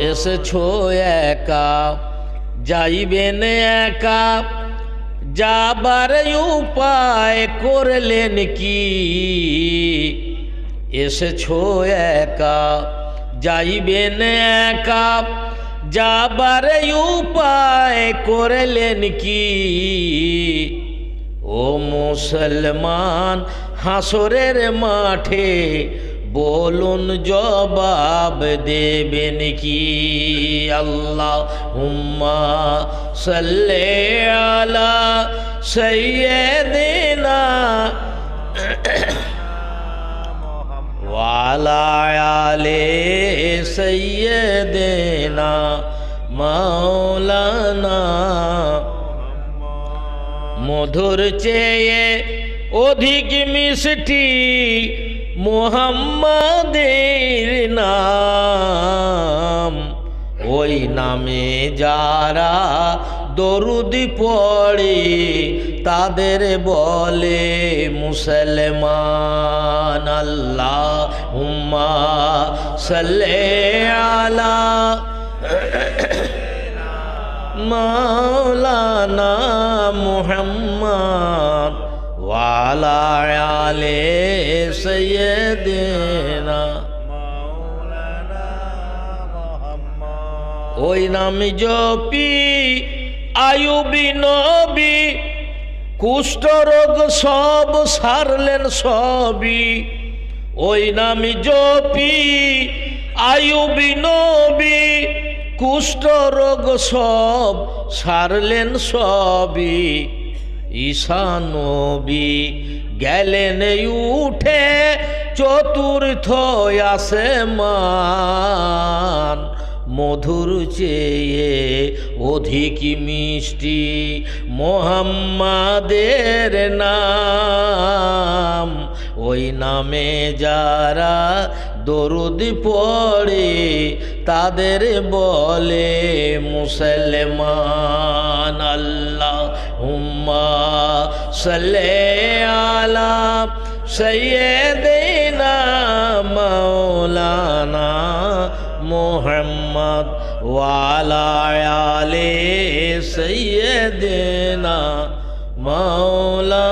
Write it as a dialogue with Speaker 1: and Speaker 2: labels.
Speaker 1: এসেছো একা যাইবেন একা যাবার উপায় করলেন কি এসেছো একা যাইবেন একা যাবার উপায় করলেন কি ও মুসলমান হাসরের মাঠে বলুন জবাব দেবেন কি? আল্লাহ হুম্মা সাল্লে আলা সৈয়দিনা ওয়ালা আলে সৈয়দিনা মাওলানা মধুর চেয়ে অধিক মিষ্টি মোহাম্মদের নাম। ওই নামে যারা দরুদ পড়ে, তাদের বলে মুসলমান আল্লাহ হুম্মা সাল্লে আলা মাওলানা মুহাম্মদ ওয়ালা আলে সৈয়দিনা। ওই নাম জপি আয়ুবি নবী কুষ্ঠরোগ সব সারলেন সবই। ওই নাম জপি আয়ুবি নবী কুষ্ঠরোগ সব সারলেন সবই। ঈশানবী গেলেন উঠে চতুর্থ আসমান। মধুর চেয়ে অধিক মিষ্টি মোহাম্মাদের নাম। ওই নামে যারা দরুদ পড়ে, তাদের বলে, মুসলমান আল্লাহ হুম্মা সাল্লে আলা সৈয়দিনা মাওলানা মোহাম্মদ ওয়ালা আলে সৈয়দিনা মাওলানা